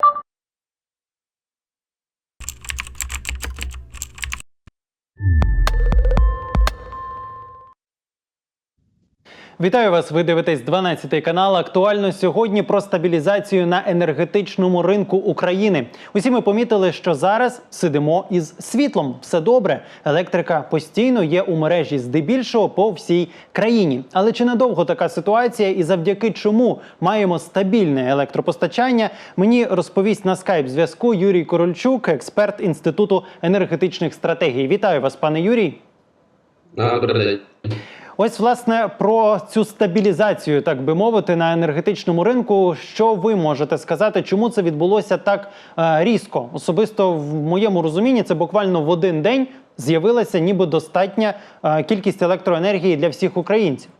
you Вітаю вас! Ви дивитесь 12 канал. Актуально сьогодні про стабілізацію на енергетичному ринку України. Усі ми помітили, що зараз сидимо із світлом. Все добре. Електрика постійно є у мережі здебільшого по всій країні. Але чи надовго така ситуація і завдяки чому маємо стабільне електропостачання? Мені розповість на скайп зв'язку Юрій Корольчук, експерт інституту енергетичних стратегій. Вітаю вас, пане Юрій. Добрий день. Ось власне про цю стабілізацію, так би мовити, на енергетичному ринку. Що ви можете сказати, чому це відбулося так е, різко? Особисто в моєму розумінні, це буквально в один день з'явилася ніби достатня е, кількість електроенергії для всіх українців.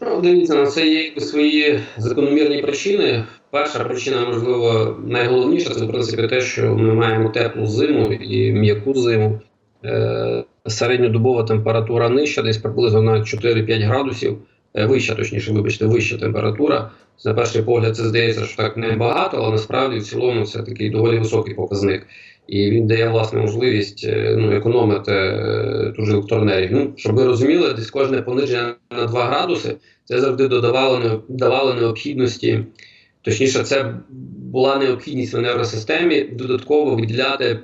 Ну, дивіться, на це є свої закономірні причини. Перша причина, можливо, найголовніша, це в принципі те, що ми маємо теплу зиму і м'яку зиму. Е, Середньодобова температура нижча, десь приблизно на 4-5 градусів. Е, Вища, точніше, вибачте, вища температура. На перший погляд, це здається, що так небагато, але насправді в цілому це такий доволі високий показник. І він дає власне можливість е, ну, економити е, ту ж електроенергію. Ну, щоб ви розуміли, десь кожне пониження на 2 градуси це завжди додавало давало необхідності. Точніше, це була необхідність в енергосистемі додатково виділяти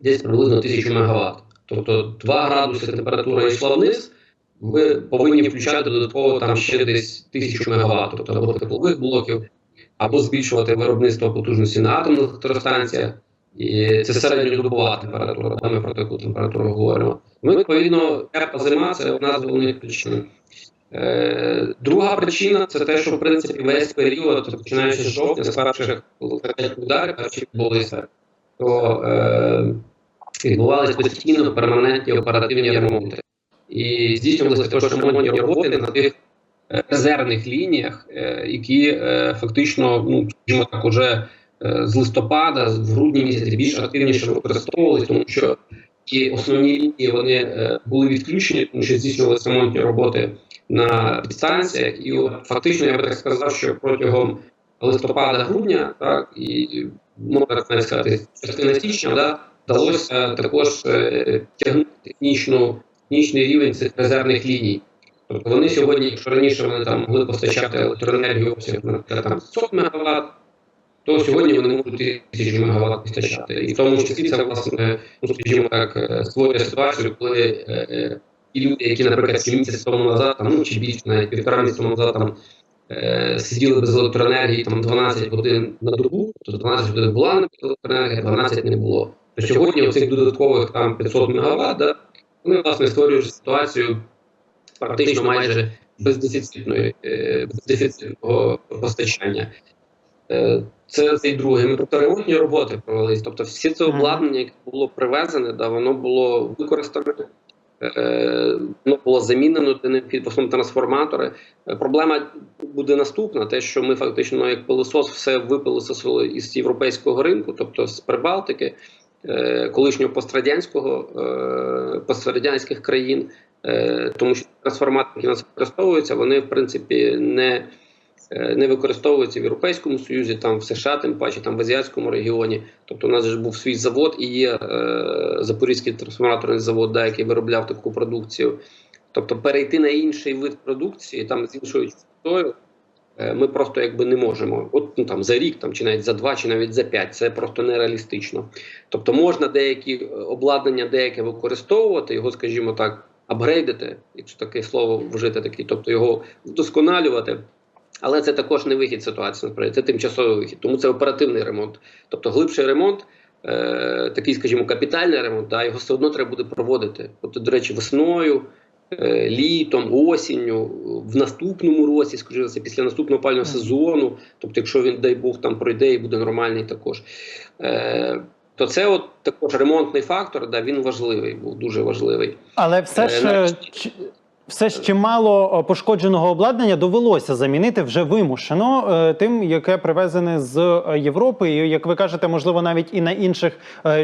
десь приблизно 1000 МВт. Тобто 2 градуси температура йшла вниз, ви повинні включати додатково там ще десь 1000 МВт, тобто або теплових блоків, або збільшувати виробництво потужності на атомних електростанціях. І це середньодобова температура, да, ми про таку температуру говоримо. Ми, відповідно, тепла зима це одна з головних причин. Е, друга причина це те, що в принципі весь період, починаючи з жовтня, з перших удари, перші відбулися, то е, відбувалися постійно перманентні оперативні ремонти. І здійснювалися також ремонтні роботи на тих е, резервних лініях, е, які е, фактично, ну скажімо так, уже з листопада, в грудні місяці більш активніше використовувалися, тому що ті основні лінії вони були відключені, тому що здійснювалися ремонтні роботи на підстанціях. І от фактично я би так сказав, що протягом листопада-грудня, так і можна так навіть сказати, частина січня, да, вдалося також е, тягнути технічну, технічний рівень цих резервних ліній. Тобто вони сьогодні, якщо раніше вони там могли постачати електроенергію обсяг, наприклад, там 500 МВт, то сьогодні вони можуть 1000 МВт постачати. І в тому числі це, власне, ну, скажімо так, е, створює ситуацію, коли е, е, ті люди, які, наприклад, 7 місяців тому назад, там, ну, чи більше, навіть півтора місяця тому назад, там, сиділи без електроенергії там, 12 годин на добу, то 12 годин була електроенергія, 12 не було. То сьогодні оцих додаткових там 500 МВт, да, вони, власне, створюють ситуацію практично майже бездефіцитної, е, бездефіцитного постачання. Е, Це цей другий. Ми тобто ремонтні роботи провелись. Тобто, всі це обладнання, яке було привезене, да, воно було використане, е, воно було замінено де необхідно, в основному трансформатори. Проблема буде наступна: те, що ми фактично як пилосос все випилососили із європейського ринку, тобто з Прибалтики, колишнього пострадянського, е, пострадянських країн. Е, тому що трансформатори, які нас використовуються, вони в принципі не, е, не використовуються в Європейському Союзі, там в США, тим паче там в азіатському регіоні. Тобто, у нас же був свій завод і є е, Запорізький трансформаторний завод, да, який виробляв таку продукцію. Тобто, перейти на інший вид продукції, там з іншою частотою, е, ми просто якби не можемо. От ну, там за рік, там чи навіть за два, чи навіть за п'ять. Це просто нереалістично. Тобто, можна деякі е, обладнання, деяке використовувати, його, скажімо так, апгрейдити, якщо таке слово вжити, такий, тобто його вдосконалювати. Але це також не вихід ситуації, насправді, це тимчасовий вихід, тому це оперативний ремонт. Тобто глибший ремонт, е, такий, скажімо, капітальний ремонт, да, його все одно треба буде проводити. Тобто, до речі, весною, е, літом, осінню, в наступному році, скажімо, це після наступного опального сезону. Тобто, якщо він, дай Бог, там пройде і буде нормальний також. Е, то це от також ремонтний фактор, да, він важливий, був дуже важливий. Але все Е, ж е, все ж чимало е, пошкодженого обладнання довелося замінити вже вимушено е, тим, яке привезене з е, Європи, і як ви кажете, можливо, навіть і на інших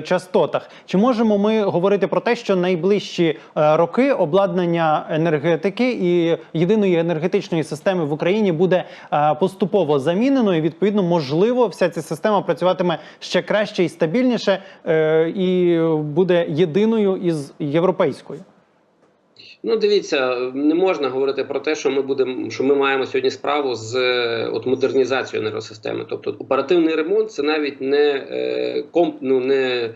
частотах. Чи можемо ми говорити про те, що найближчі роки обладнання енергетики і єдиної енергетичної системи в Україні буде поступово замінено, і відповідно можливо вся ця система працюватиме ще краще і стабільніше, і буде єдиною із європейською? Ну, дивіться, не можна говорити про те, що ми будемо, що ми маємо сьогодні справу з е, от модернізацією енергосистеми. Тобто оперативний ремонт це навіть не е, комп, ну, не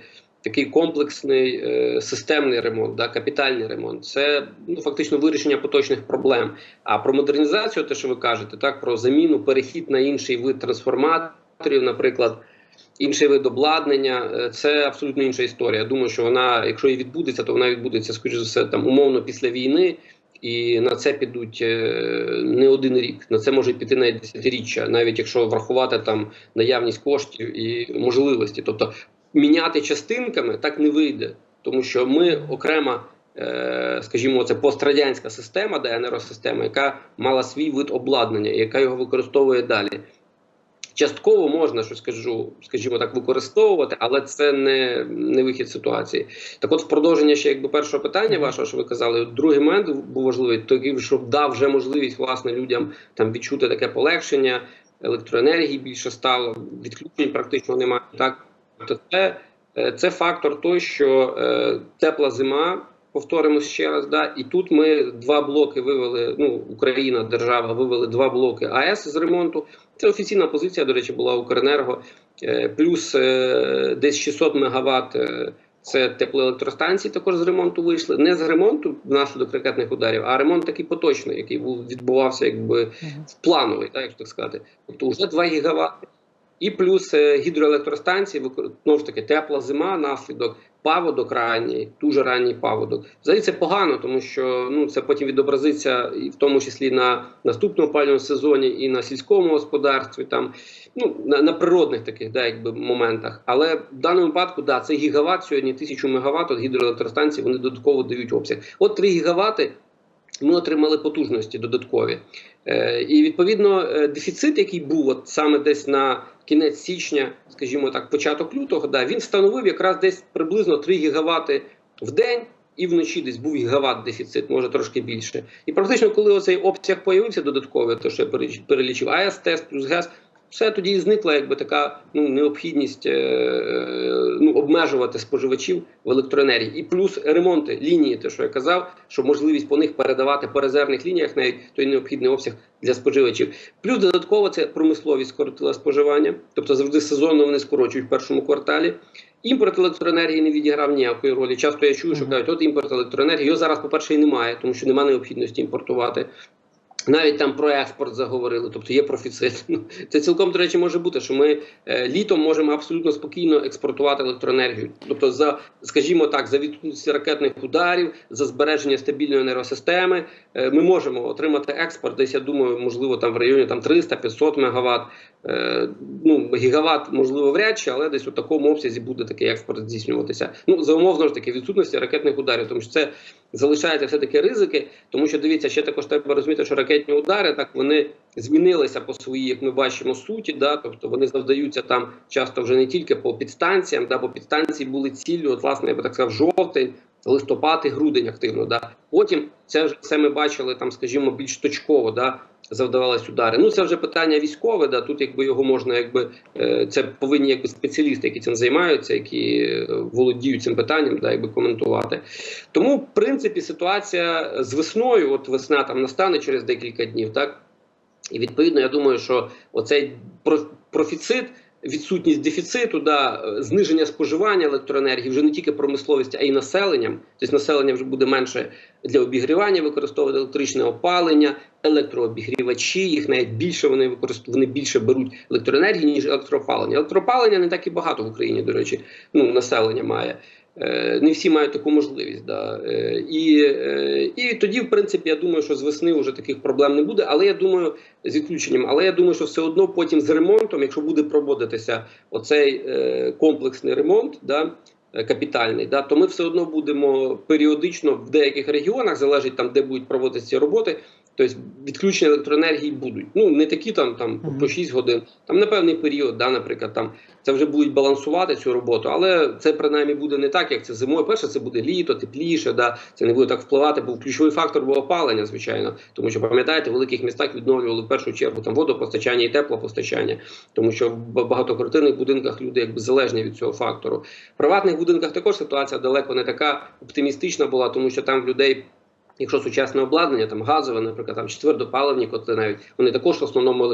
такий комплексний е, системний ремонт, да, капітальний ремонт. Це ну, фактично вирішення поточних проблем. А про модернізацію, те, що ви кажете, так про заміну, перехід на інший вид трансформаторів, наприклад. Інший вид обладнання е, це абсолютно інша історія. Я думаю, що вона, якщо і відбудеться, то вона відбудеться скоріш за все там умовно після війни, і на це підуть е, не один рік. На це може піти навіть десятиріччя, навіть якщо врахувати там наявність коштів і можливості. Тобто міняти частинками так не вийде, тому що ми окрема. е, Скажімо, це пострадянська система, де енергосистема, яка мала свій вид обладнання, яка його використовує далі. Частково можна що скажу, скажімо так, використовувати, але це не, не вихід ситуації. Так, от, в продовження ще якби першого питання вашого, що ви казали, другий момент був важливий, такий, щоб дав вже можливість власне людям там відчути таке полегшення, електроенергії більше стало, відключень практично немає. Так, то це, е, це фактор той, що е, тепла зима. Повторимось ще раз, да, і тут ми два блоки вивели. Ну, Україна, держава вивели два блоки АЕС з ремонту. Це офіційна позиція, до речі, була Укренерго. Е, Плюс е, десь 600 мегаватт е, це теплоелектростанції також з ремонту вийшли. Не з ремонту внаслідок ракетних ударів, а ремонт такий поточний, який був відбувався якби плановий, так, якщо так сказати. Тобто вже 2 гігаватти. І плюс гідроелектростанції, знову ж таки, тепла зима, наслідок, паводок ранній, дуже ранній паводок. Взагалі це погано, тому що ну це потім відобразиться і в тому числі на наступному опалювальному сезоні, і на сільському господарстві, там ну на, на природних таких да, якби моментах. Але в даному випадку, да, це гігават сьогодні, тисячу мегаватт гідроелектростанції вони додатково дають обсяг. От 3 гігавати ми отримали потужності додаткові. Е, і відповідно е, дефіцит, який був от саме десь на кінець січня, скажімо так, початок лютого, да, він становив якраз десь приблизно 3 гігавати в день. І вночі десь був гігават дефіцит, може трошки більше. І практично, коли оцей обсяг появився додатковий, то що я перелічив, АЕС тест плюс ГЕС, все тоді і зникла якби така ну, необхідність е, ну, обмежувати споживачів в електроенергії. І плюс ремонти лінії, те, що я казав, що можливість по них передавати по резервних лініях навіть той необхідний обсяг для споживачів. Плюс додатково це промисловість скоротила споживання, тобто завжди сезонно вони скорочують в першому кварталі. Імпорт електроенергії не відіграв ніякої ролі. Часто я чую, що кажуть, от імпорт електроенергії. Його зараз, по-перше, і немає, тому що немає необхідності імпортувати. Навіть там про експорт заговорили, тобто є профіцит. Ну, Це цілком, до речі, може бути, що ми е, літом можемо абсолютно спокійно експортувати електроенергію. Тобто, за, скажімо так, за відсутності ракетних ударів, за збереження стабільної енергосистеми, е, ми можемо отримати експорт. Десь я думаю, можливо, там в районі там 300-500 мегаватт. Е, ну, гігават, можливо, вряд чи, але десь у такому обсязі буде такий експорт здійснюватися. Ну, за умов знову ж таки відсутності ракетних ударів, тому що це залишається все таки ризики. Тому що дивіться, ще також треба розуміти, що ракетні удари так вони змінилися по своїй, як ми бачимо, суті. Да, тобто вони завдаються там часто вже не тільки по підстанціям, да, бо підстанції були ціллю, от власне, я би так сказав, жовтень. Листопад і грудень активно, да потім це вже все ми бачили там, скажімо, більш точково, да завдавались удари. Ну це вже питання військове. Да тут якби його можна, якби е, це повинні якби спеціалісти, які цим займаються, які е, володіють цим питанням, да якби коментувати. Тому, в принципі, ситуація з весною, от весна там настане через декілька днів, так і відповідно, я думаю, що оцей профіцит. Відсутність дефіциту, да, е, зниження споживання електроенергії вже не тільки промисловості, а й населенням. Тобто населення вже буде менше для обігрівання використовувати електричне опалення, електрообігрівачі, їх навіть більше вони використовують, вони більше беруть електроенергії, ніж електроопалення. Електроопалення не так і багато в Україні, до речі, ну населення має. Е, Не всі мають таку можливість. Да. Е, І, е, і тоді, в принципі, я думаю, що з весни вже таких проблем не буде. Але я думаю, з відключенням, але я думаю, що все одно потім з ремонтом, якщо буде проводитися оцей комплексний ремонт, да, капітальний, да, то ми все одно будемо періодично в деяких регіонах, залежить там, де будуть проводитися роботи. Тобто відключення електроенергії будуть. Ну не такі там, там по- по 6 годин, там на певний період, да, наприклад, там це вже будуть балансувати цю роботу, але це принаймні буде не так, як це зимою. Перше, це буде літо, тепліше, да, це не буде так впливати, бо ключовий фактор був опалення, звичайно. Тому що пам'ятаєте, в великих містах відновлювали в першу чергу там водопостачання і теплопостачання, тому що в багатоквартирних будинках люди якби залежні від цього фактору. В приватних будинках також ситуація далеко не така оптимістична була, тому що там в людей. Якщо сучасне обладнання, там газове, наприклад, там четвердопаливні котли навіть вони також в основному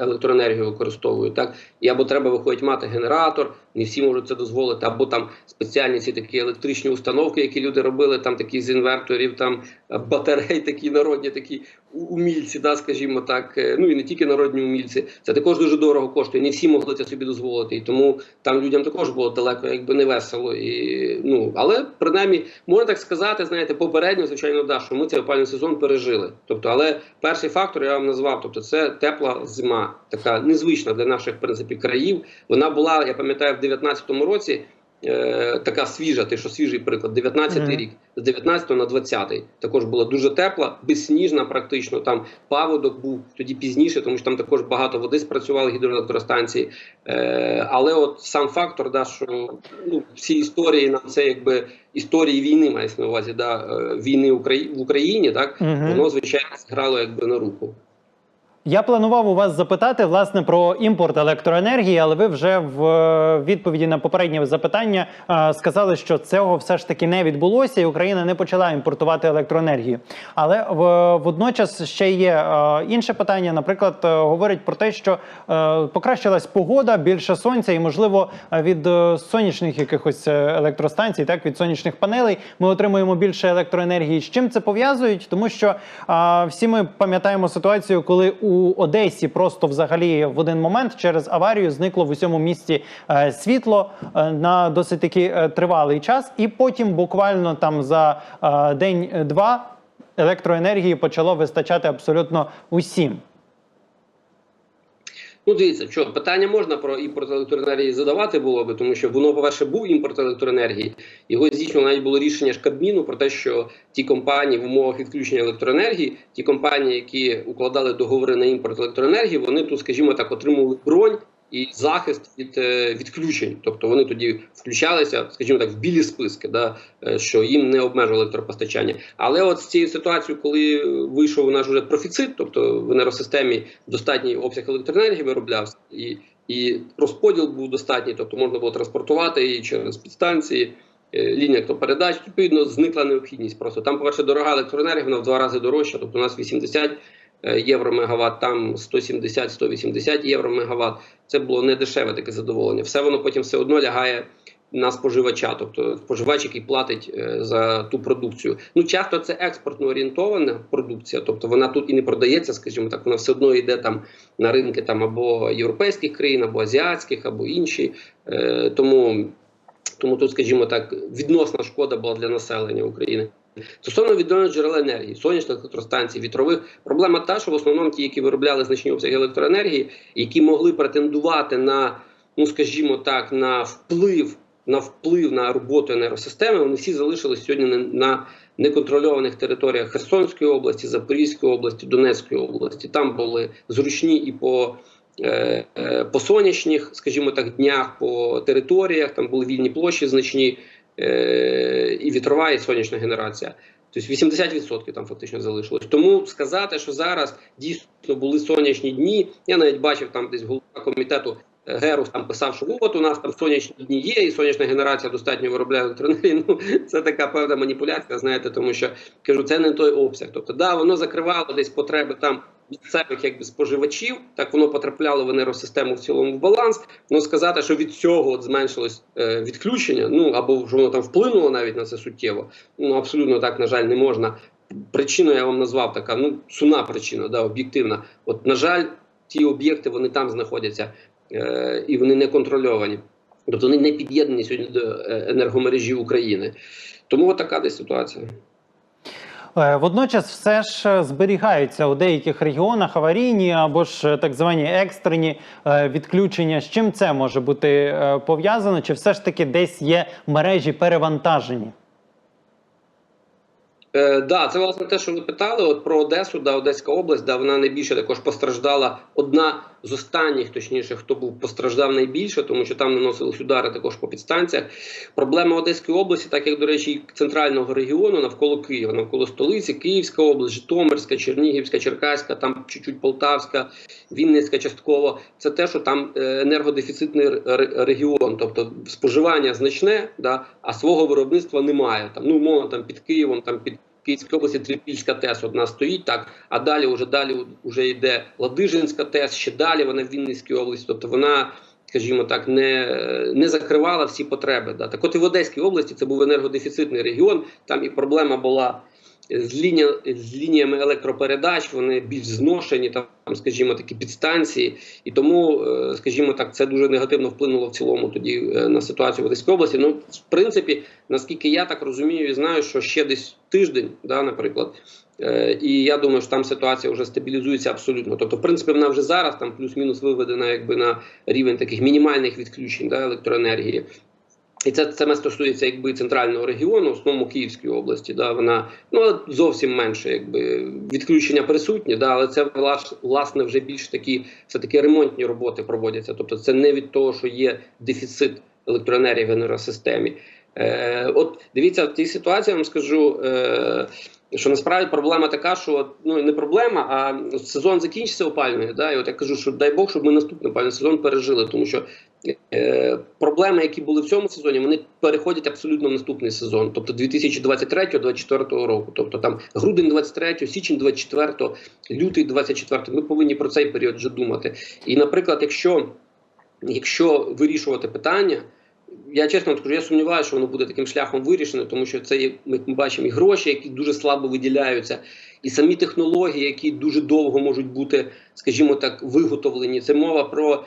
електроенергію використовують. Так і або треба виходить мати генератор, не всі можуть це дозволити, або там спеціальні ці такі електричні установки, які люди робили, там такі з інверторів, там батарей, такі народні, такі умільці, да, скажімо так. Е, Ну і не тільки народні умільці. Це також дуже дорого коштує. Не всі могли це собі дозволити, і тому там людям також було далеко, якби не весело. І ну але принаймні можна так сказати, знаєте, попередньо, звичайно, да, що ми цей опалювальний сезон пережили. Тобто, але перший фактор я вам назвав, тобто це тепла зима, така незвична для наших в принципі країв. Вона була, я пам'ятаю, в 19-му році. Е, така свіжа, ти що свіжий приклад, 19-й Мгм. рік, з 19 на 20 також була дуже тепла, безсніжна, практично там паводок був тоді пізніше, тому що там також багато води спрацювали гідроелектростанції. Е, але от сам фактор, да, що ну, всі історії нам це якби історії війни, мається на увазі, да, е, війни в Україні, так Мгм. воно звичайно зграло якби на руку. Я планував у вас запитати власне про імпорт електроенергії, але ви вже в е, відповіді на попереднє запитання е, сказали, що цього все ж таки не відбулося, і Україна не почала імпортувати електроенергію. Але водночас ще є е, інше питання. Наприклад, говорять про те, що покращилась погода, більше сонця, і можливо від сонячних якихось електростанцій, так від сонячних панелей, ми отримуємо більше електроенергії. З чим це пов'язують? Тому що всі ми пам'ятаємо ситуацію, коли у Одесі просто взагалі в один момент через аварію зникло в усьому місті е, світло е, на досить таки е, тривалий час, і потім буквально там за день-два електроенергії почало вистачати абсолютно усім. Ну, дивіться, що питання можна про імпорт електроенергії задавати було би, тому що воно, по-перше, був імпорт електроенергії. Його здійснювало навіть було рішення ж Кабміну про те, що ті компанії в умовах відключення електроенергії, ті компанії, які укладали договори на імпорт електроенергії, вони тут, скажімо так, отримували бронь. І захист від е, відключень, тобто вони тоді включалися, скажімо так, в білі списки, да, е, що їм не обмежували електропостачання. Але от з цією ситуацією, коли вийшов у нас вже профіцит, тобто в енергосистемі достатній обсяг електроенергії вироблявся, і, і розподіл був достатній, тобто можна було транспортувати її через підстанції, е, лінія електропередач, відповідно, зникла необхідність. Просто там, по-перше, дорога електроенергія, вона в два рази дорожча, тобто у нас 80 е, євро мегаватт, там 170-180 євро мегаватт. Це було не дешеве таке задоволення. Все воно потім все одно лягає на споживача, тобто споживач, який платить е, за ту продукцію. Ну часто це експортно орієнтована продукція, тобто вона тут і не продається, скажімо так, вона все одно йде там на ринки там або європейських країн, або азіатських, або інші. Е, тому, тому тут, скажімо так, відносна шкода була для населення України. Стосовно відновлення джерел енергії, сонячних електростанцій, вітрових, проблема та, що в основному ті, які виробляли значні обсяги електроенергії, які могли претендувати на, ну скажімо так, на вплив на вплив на роботу енергосистеми, вони всі залишились сьогодні на, неконтрольованих територіях Херсонської області, Запорізької області, Донецької області. Там були зручні і по е, е, по сонячних, скажімо так, днях, по територіях, там були вільні площі значні, і вітрова, і сонячна генерація. Тобто 80% там фактично залишилось. Тому сказати, що зараз дійсно були сонячні дні. Я навіть бачив там десь голова комітету е, Герус там писав, що от у нас там сонячні дні є, і сонячна генерація достатньо виробляє електроенергію. Ну це така певна маніпуляція, знаєте, тому що кажу, це не той обсяг. Тобто, да, воно закривало десь потреби там місцевих якби споживачів, так воно потрапляло в енергосистему в цілому в баланс. Ну сказати, що від цього от зменшилось е, відключення, ну або що воно там вплинуло навіть на це суттєво. Ну абсолютно так на жаль не можна. Причину я вам назвав така, ну сумна причина, да, об'єктивна. От на жаль, ті об'єкти вони там знаходяться е, і вони не контрольовані. Тобто вони не під'єднані сьогодні до е, енергомережі України. Тому от така десь ситуація. Е, Водночас все ж е, зберігаються у деяких регіонах аварійні або ж е, так звані екстрені відключення. З чим це може бути пов'язано? Чи все ж таки десь є мережі перевантажені? Да, це власне те, що ви питали. От про Одесу, да, Одеська область, да, вона найбільше також постраждала. Одна з останніх, точніше, хто був постраждав найбільше, тому що там наносились удари також по підстанціях. Проблема Одеської області, так як, до речі, і центрального регіону навколо Києва, навколо столиці, Київська область, Житомирська, Чернігівська, Черкаська, там чуть-чуть Полтавська, Вінницька частково. Це те, що там е, енергодефіцитний регіон, тобто споживання значне, да, а свого виробництва немає. Там, ну, умовно, там під Києвом, там під Київській області Трипільська ТЕС одна стоїть так, а далі вже далі вже йде Ладижинська ТЕС, ще далі вона в Вінницькій області. Тобто вона, скажімо так, не, не закривала всі потреби. Да. Так от і в Одеській області це був енергодефіцитний регіон, там і проблема була з, лінія, з лініями електропередач, вони більш зношені, там, скажімо, такі підстанції. І тому, е, скажімо так, це дуже негативно вплинуло в цілому тоді е, на ситуацію в Одеській області. Ну, в принципі, наскільки я так розумію і знаю, що ще десь тиждень, да, наприклад. Е, І я думаю, що там ситуація вже стабілізується абсолютно. Тобто, в принципі, вона вже зараз там плюс-мінус виведена якби на рівень таких мінімальних відключень да, електроенергії. І це саме стосується якби центрального регіону, в основному Київської області. Да, вона ну зовсім менше, якби відключення присутні, да, але це власне вже більш такі все таки ремонтні роботи проводяться. Тобто, це не від того, що є дефіцит електроенергії в енергосистемі. Е, от дивіться, в цій ситуації я вам скажу. Е, що насправді проблема така, що ну не проблема, а сезон закінчиться опалювальний. Да, і от я кажу, що дай Бог, щоб ми наступний опалювальний сезон пережили, тому що проблеми, які були в цьому сезоні, вони переходять абсолютно в наступний сезон, тобто 2023-2024 року. Тобто там грудень 23, січень 24, лютий 24, Ми повинні про цей період вже думати. І, наприклад, якщо, якщо вирішувати питання. Я чесно скажу, я сумніваюся, що воно буде таким шляхом вирішено, тому що це ми бачимо і гроші, які дуже слабо виділяються, і самі технології, які дуже довго можуть бути, скажімо так, виготовлені. Це мова про е,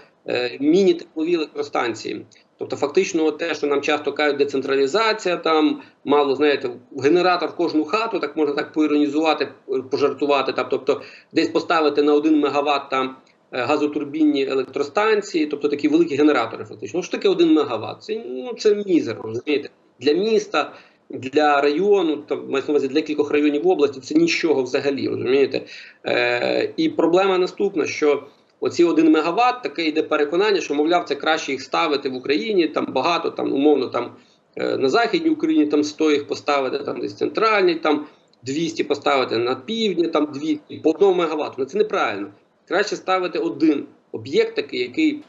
міні-теплові електростанції. Тобто, фактично, те, що нам часто кажуть, децентралізація, там мало знаєте, генератор в кожну хату, так можна так поіронізувати, пожартувати. Там, тобто, десь поставити на 1 мегаватт там е, газотурбінні електростанції, тобто такі великі генератори, фактично. Ну, що таке 1 мегаватт? Це ну це мізер, розумієте? Для міста. Для району, там на увазі для кількох районів області, це нічого взагалі, розумієте? Е, і проблема наступна, що оці 1 мегаватт, таке йде переконання, що, мовляв, це краще їх ставити в Україні, там багато, там, умовно, там е, на Західній Україні там 100 їх поставити, там десь центральній, там 200 поставити на півдні, там 200, по 1 мегаватту. Ну це неправильно. Краще ставити один об'єкт такий, який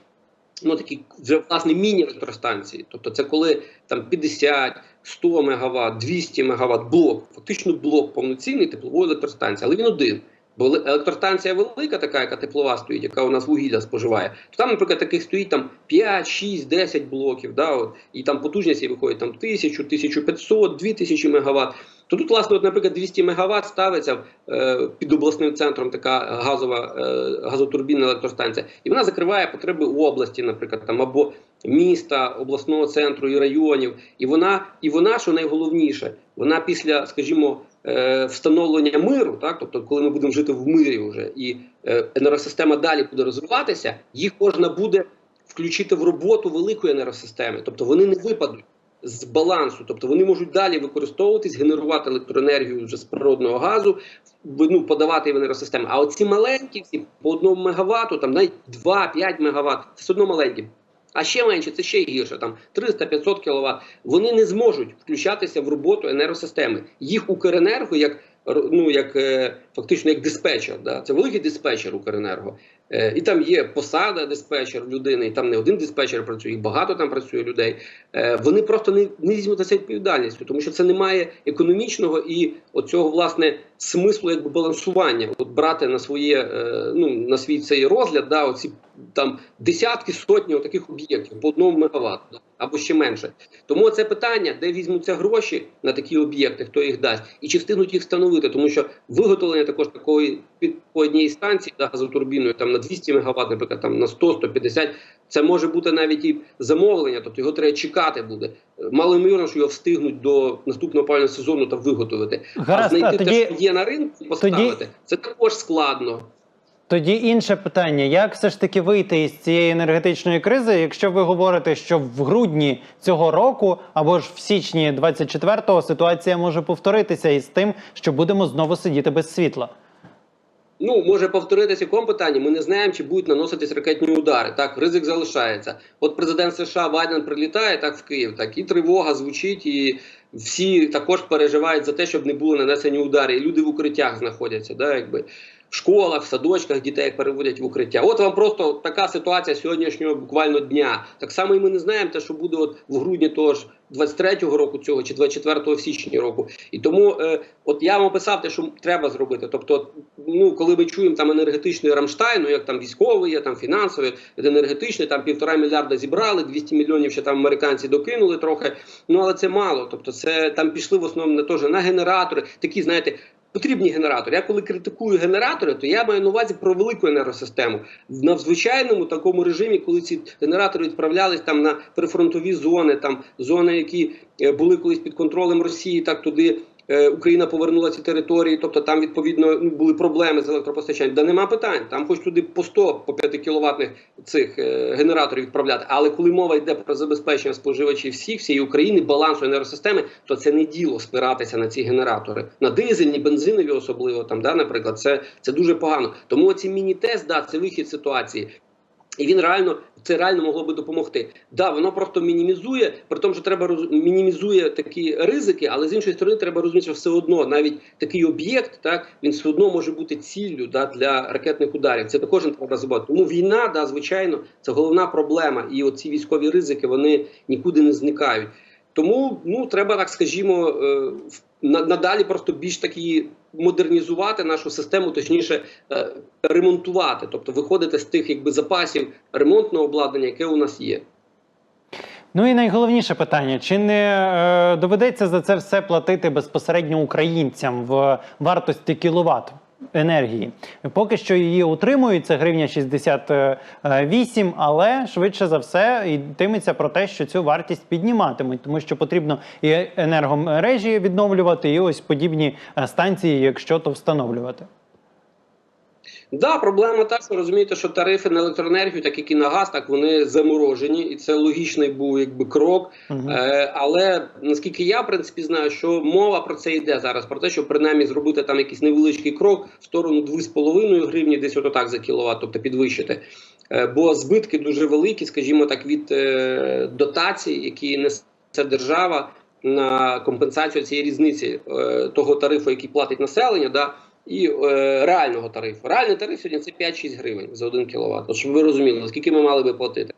ну такі вже власне міні-електростанції. Тобто це коли там 50, 100 МВт, 200 МВт блок, фактично блок повноцінний теплової електростанції, але він один. Бо електростанція велика, така, яка теплова стоїть, яка у нас вугілля споживає, то там, наприклад, таких стоїть там 5, 6, 10 блоків, да, от, і там потужність виходить там 1000, 1500, 2000 МВт. То тут, власне, от, наприклад, 200 МВт ставиться е, під обласним центром така газова е, газотурбінна електростанція, і вона закриває потреби області, наприклад, там або міста, обласного центру і районів. І вона, і вона, що найголовніше, вона після, скажімо, встановлення миру, так, тобто, коли ми будемо жити в мирі вже, і е, енергосистема далі буде розвиватися, їх можна буде включити в роботу великої енергосистеми, тобто вони не випадуть. З балансу, тобто вони можуть далі використовуватись, генерувати електроенергію вже з природного газу, ну, подавати в енергосистему. А оці маленькі, всі по одному мегаватту, там навіть 2-5 мегаватт, це все одно маленькі. А ще менше, це ще гірше, там 300-500 кВт. Вони не зможуть включатися в роботу енергосистеми. Їх Укренерго, як ну як е, фактично як диспетчер, да? це великий диспетчер Укренерго. Е, і там є посада диспетчер людини, і там не один диспетчер працює, їх багато там працює людей. Е, вони просто не, не візьмуть на це відповідальністю, тому що це не має економічного і оцього власне смислу якби балансування. От брати на своє е, ну на свій цей розгляд, да, оці там десятки сотні таких об'єктів по одному мегаватту да, або ще менше. Тому це питання, де візьмуться гроші на такі об'єкти, хто їх дасть, і чи встигнуть їх встановити, тому що виготовлення також такої під по одній станції да, газотурбіною там на 200 мегаватт, наприклад, там на 100-150, це може бути навіть і замовлення, тобто його треба чекати буде. Малоймовірно, що його встигнуть до наступного опалювального сезону та виготовити. Гаразд, а знайти а тоді- те, що є на ринку, і поставити, це також складно. Тоді інше питання: як все ж таки вийти із цієї енергетичної кризи, якщо ви говорите, що в грудні цього року або ж в січні 24-го ситуація може повторитися із тим, що будемо знову сидіти без світла? Ну, може повторитися якому питанні. Ми не знаємо, чи будуть наноситись ракетні удари. Так, ризик залишається. От президент США Байден прилітає так в Київ, так і тривога звучить, і всі також переживають за те, щоб не було нанесені удари. І люди в укриттях знаходяться, да, якби в школах, в садочках дітей переводять в укриття. От вам просто така ситуація сьогоднішнього буквально дня. Так само і ми не знаємо те, що буде от в грудні того ж 23-го року цього чи 24 січня року. І тому, е, от я вам описав те, що треба зробити. Тобто, ну коли ми чуємо там енергетичний Рамштайн, ну як там військовий, є там фінансовий, енергетичний, там півтора мільярда зібрали, 200 мільйонів ще там американці докинули трохи. Ну але це мало. Тобто, це там пішли в основному на теж на генератори, такі знаєте. Потрібні генератори. Я коли критикую генератори, то я маю на увазі про велику енергосистему. в надзвичайному такому режимі, коли ці генератори відправлялись там на прифронтові зони, там зони, які е, були колись під контролем Росії, так туди Україна повернула ці території. Тобто там відповідно ну, були проблеми з електропостачанням. Да нема питань. Там хоч туди по 100 по 5 кіловатних цих е, генераторів відправляти. Але коли мова йде про забезпечення споживачів всіх всієї України, балансу енергосистеми, то це не діло спиратися на ці генератори, на дизельні, бензинові, особливо там, да, наприклад, це, це дуже погано. Тому оці міні-тест, да, це вихід ситуації. І він реально це реально могло би допомогти. Да, воно просто мінімізує, при тому, що треба роз... мінімізує такі ризики, але з іншої сторони треба розуміти, що все одно навіть такий об'єкт, так він все одно може бути ціллю да, для ракетних ударів. Це також не треба забувати. Тому війна, да, звичайно, це головна проблема. І оці військові ризики вони нікуди не зникають. Тому ну треба так, скажімо, е, в- на- надалі просто більш такі модернізувати нашу систему, точніше е, ремонтувати, тобто виходити з тих якби запасів ремонтного обладнання, яке у нас є. Ну і найголовніше питання: чи не е, доведеться за це все платити безпосередньо українцям в вартості кіловат? Енергії поки що її утримують, це гривня 68, але швидше за все йтиметься про те, що цю вартість підніматимуть, тому що потрібно і енергомережі відновлювати, і ось подібні е, станції, якщо то встановлювати. Да, проблема та, що розумієте, що тарифи на електроенергію, так як і на газ, так вони заморожені, і це логічний був якби крок. Мгм. Е, але наскільки я в принципі знаю, що мова про це йде зараз, про те, щоб принаймні зробити там якийсь невеличкий крок в сторону 2,5 гривні, десь отак за кіловат, тобто підвищити. Е, бо збитки дуже великі, скажімо так, від е, дотацій, які несе держава на компенсацію цієї різниці е, того тарифу, який платить населення. Да, і е, реального тарифу. Реальний тариф сьогодні це 5-6 гривень за 1 кВт. От щоб ви розуміли, скільки ми мали би платити.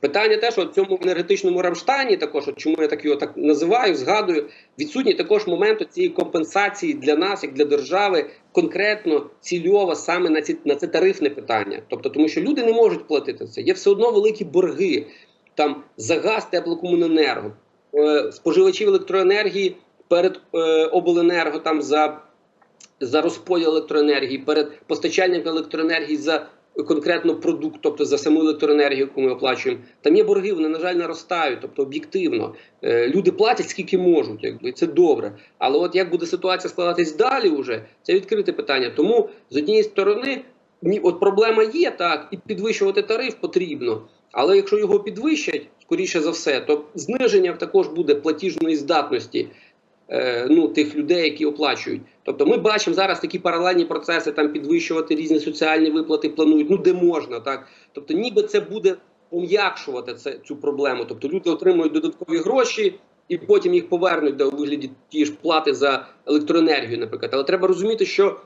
Питання те, що в цьому енергетичному Рамштайні, також от чому я так його так називаю, згадую, відсутній також момент цієї компенсації для нас, як для держави, конкретно цільово саме на ці на це тарифне питання. Тобто, тому що люди не можуть платити це. Є все одно великі борги там за газ, теплокомуненерго, е, споживачів електроенергії перед е, обленерго там за за розподіл електроенергії, перед постачальником електроенергії за конкретно продукт, тобто за саму електроенергію, яку ми оплачуємо. Там є борги, вони на жаль наростають, тобто об'єктивно. Е, люди платять скільки можуть, якби це добре. Але от як буде ситуація складатись далі, вже це відкрите питання. Тому з однієї сторони, от проблема є так, і підвищувати тариф потрібно. Але якщо його підвищать, скоріше за все, то зниження також буде платіжної здатності ну, тих людей, які оплачують. Тобто ми бачимо зараз такі паралельні процеси, там підвищувати різні соціальні виплати планують, ну де можна, так. Тобто, ніби це буде пом'якшувати це, цю проблему. Тобто люди отримують додаткові гроші. І потім їх повернуть до вигляді ті ж плати за електроенергію, наприклад. Але треба розуміти, що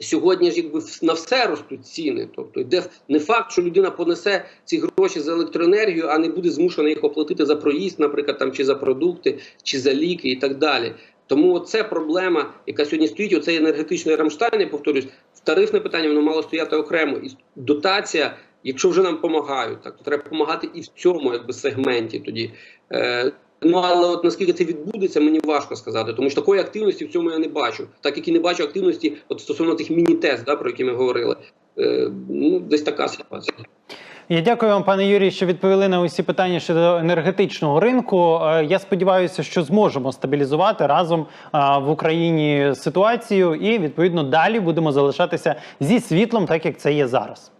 сьогодні ж якби на все ростуть ціни. Тобто йде не факт, що людина понесе ці гроші за електроенергію, а не буде змушена їх оплатити за проїзд, наприклад, там чи за продукти, чи за ліки і так далі. Тому це проблема, яка сьогодні стоїть. Оцей енергетичний Рамштайн, я повторюсь, тарифне питання воно мало стояти окремо. І дотація, якщо вже нам допомагають, так то треба допомагати і в цьому якби сегменті тоді. Е, Ну але от наскільки це відбудеться, мені важко сказати, тому що такої активності в цьому я не бачу, так як і не бачу активності от стосовно тих міні-тест, да, про які ми говорили. Е, ну, десь така ситуація. Я дякую вам, пане Юрій, що відповіли на усі питання щодо енергетичного ринку. Е, Я сподіваюся, що зможемо стабілізувати разом в Україні ситуацію, і відповідно далі будемо залишатися зі світлом, так як це є зараз.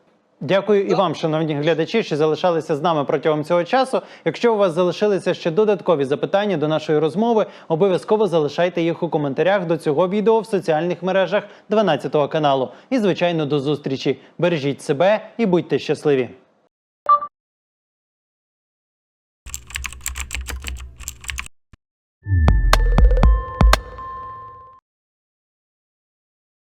Дякую і вам, шановні глядачі, що залишалися з нами протягом цього часу. Якщо у вас залишилися ще додаткові запитання до нашої розмови, обов'язково залишайте їх у коментарях до цього відео в соціальних мережах 12 каналу. І звичайно, до зустрічі. Бережіть себе і будьте щасливі.